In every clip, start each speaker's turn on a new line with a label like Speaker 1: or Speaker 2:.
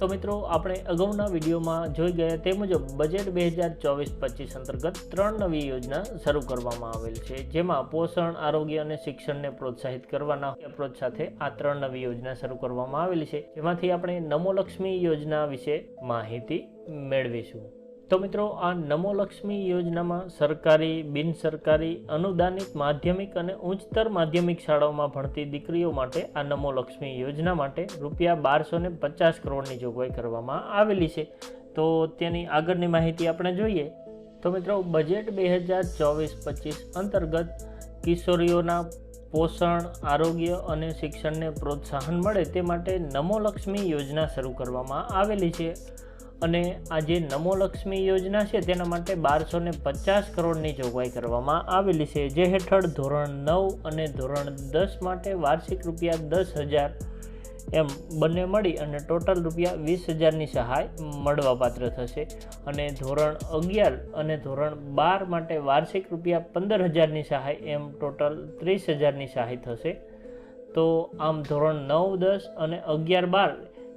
Speaker 1: તો મિત્રો, આપણે અગાઉના વિડીયોમાં જોઈ ગયા તે મુજબ બજેટ બે હજાર ચોવીસ પચીસ અંતર્ગત ત્રણ નવી યોજના શરૂ કરવામાં આવેલ છે, જેમાં પોષણ, આરોગ્ય અને શિક્ષણને પ્રોત્સાહિત કરવાના એપ્રોચ સાથે આ ત્રણ નવી યોજના શરૂ કરવામાં આવેલી છે. જેમાંથી આપણે નમો લક્ષ્મી યોજના વિશે માહિતી મેળવીશું. તો મિત્રો, આ નમો લક્ષ્મી યોજનામાં સરકારી બિન સરકારી અનુદાનિત માધ્યમિક અને ઉચ્ચતર માધ્યમિક શાળાઓમાં ભણતી દીકરીઓ માટે આ નમો લક્ષ્મી યોજના માટે રૂપિયા બારસો ને પચાસ કરોડની જોગવાઈ કરવામાં આવેલી છે. તો તેની આગળની માહિતી આપણે જોઈએ. તો મિત્રો, બજેટ બે હજાર ચોવીસ પચીસ અંતર્ગત કિશોરીઓના પોષણ, આરોગ્ય અને શિક્ષણને પ્રોત્સાહન મળે તે માટે નમો લક્ષ્મી યોજના શરૂ કરવામાં આવેલી છે. અને આ જે નમો લક્ષ્મી યોજના છે, તેના માટે બારસો ને પચાસ કરોડની જોગવાઈ કરવામાં આવેલી છે. જે હેઠળ ધોરણ નવ અને ધોરણ દસ માટે વાર્ષિક રૂપિયા દસ હજાર એમ બંને મળી અને ટોટલ રૂપિયા વીસ હજારની સહાય મળવાપાત્ર થશે. અને ધોરણ અગિયાર અને ધોરણ બાર માટે વાર્ષિક રૂપિયા પંદર હજારની સહાય એમ ટોટલ ત્રીસ હજારની સહાય થશે. તો આમ ધોરણ નવ, દસ અને અગિયાર, બાર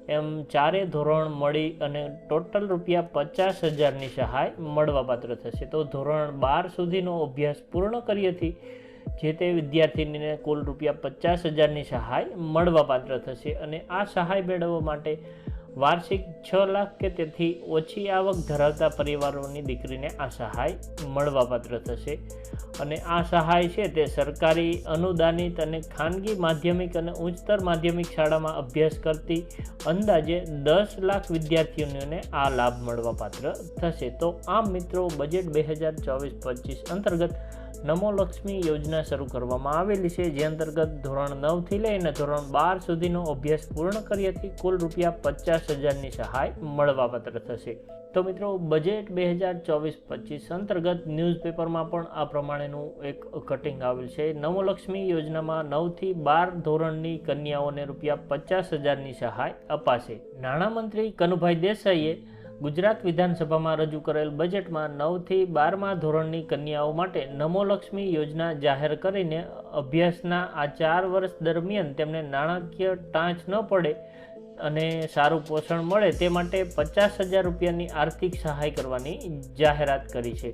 Speaker 1: એમ ચારે ધોરણ મળી અને ટોટલ રૂપિયા પચાસ હજારની સહાય મળવાપાત્ર થશે. તો ધોરણ બાર સુધીનો અભ્યાસ પૂર્ણ કર્યેથી જે તે વિદ્યાર્થીનીને કુલ રૂપિયા પચાસ હજારની સહાય મળવાપાત્ર થશે અને આ સહાય મેળવવા માટે વાર્ષિક છ લાખ કે તેથી ઓછી આવક ધરાવતા પરિવારોની દીકરીને આ સહાય મળવાપાત્ર થશે. અને આ સહાય છે તે સરકારી, અનુદાનિત અને ખાનગી માધ્યમિક અને ઉચ્ચતર માધ્યમિક શાળામાં અભ્યાસ કરતી અંદાજે દસ લાખ વિદ્યાર્થીઓને આ લાભ મળવાપાત્ર થશે. તો આમ મિત્રો, બજેટ બે હજાર ચોવીસ પચીસ અંતર્ગત નમો લક્ષ્મી યોજના શરૂ કરવામાં આવેલી છે. જે અંતર્ગત ધોરણ નવથી લઈને ધોરણ બાર સુધીનો અભ્યાસ પૂર્ણ કર્યાથી કુલ રૂપિયા પચાસ હજારની સહાય મળવાપાત્ર થશે. તો મિત્રો, બજેટ બે હજાર ચોવીસ પચીસ અંતર્ગત ન્યૂઝપેપરમાં પણ આ પ્રમાણેનું એક કટિંગ આવેલ છે. નવલક્ષ્મી યોજનામાં નવથી બાર ધોરણની કન્યાઓને રૂપિયા પચાસ હજારની સહાય અપાશે. નાણામંત્રી કનુભાઈ દેસાઈએ ગુજરાત વિધાનસભામાં રજૂ કરેલ બજેટમાં નવથી બારમા ધોરણની કન્યાઓ માટે નમોલક્ષ્મી યોજના જાહેર કરીને અભ્યાસના આ ચાર વર્ષ દરમિયાન તેમને નાણાકીય ટાંચ ન પડે અને સારું પોષણ મળે તે માટે પચાસ હજાર રૂપિયાની આર્થિક સહાય કરવાની જાહેરાત કરી છે.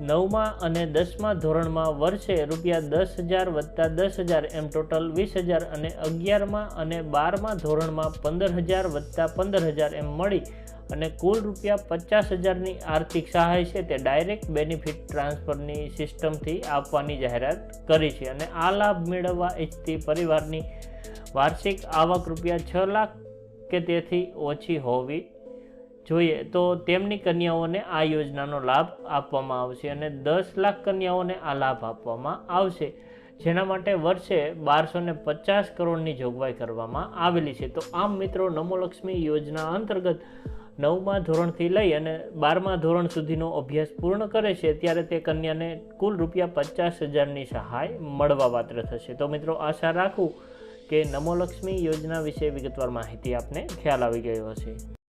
Speaker 1: નવમા અને દસમા ધોરણમાં વર્ષે રૂપિયા દસ હજાર વત્તા દસ હજાર એમ ટોટલ વીસ હજાર અને અગિયારમાં અને બારમા ધોરણમાં પંદર હજાર વત્તા પંદર હજાર એમ મળી અને કુલ રૂપિયા પચાસ હજારની આર્થિક સહાય છે તે ડાયરેક્ટ બેનિફિટ ટ્રાન્સફરની સિસ્ટમથી આપવાની જાહેરાત કરી છે અને આ લાભ મેળવવા ઈચ્છતી પરિવારની વાર્ષિક આવક રૂપિયા છ લાખ કે તેથી ઓછી હોવી જોઈએ તો તેમની કન્યાઓને આ યોજનાનો લાભ આપવામાં આવશે અને દસ લાખ કન્યાઓને આ લાભ આપવામાં આવશે, જેના માટે વર્ષે બારસો ને પચાસ કરોડની જોગવાઈ કરવામાં આવેલી છે. તો આમ મિત્રો, નમોલક્ષ્મી યોજના અંતર્ગત નવમા ધોરણથી લઈ અને બારમા ધોરણ સુધીનો અભ્યાસ પૂર્ણ કરે છે, ત્યારે તે કન્યાને કુલ રૂપિયા પચાસ હજારની સહાય મળવાપાત્ર થશે. તો મિત્રો, આશા રાખું કે નમોલક્ષ્મી યોજના વિશે વિગતવાર માહિતી આપને ખ્યાલ આવી ગયો હશે.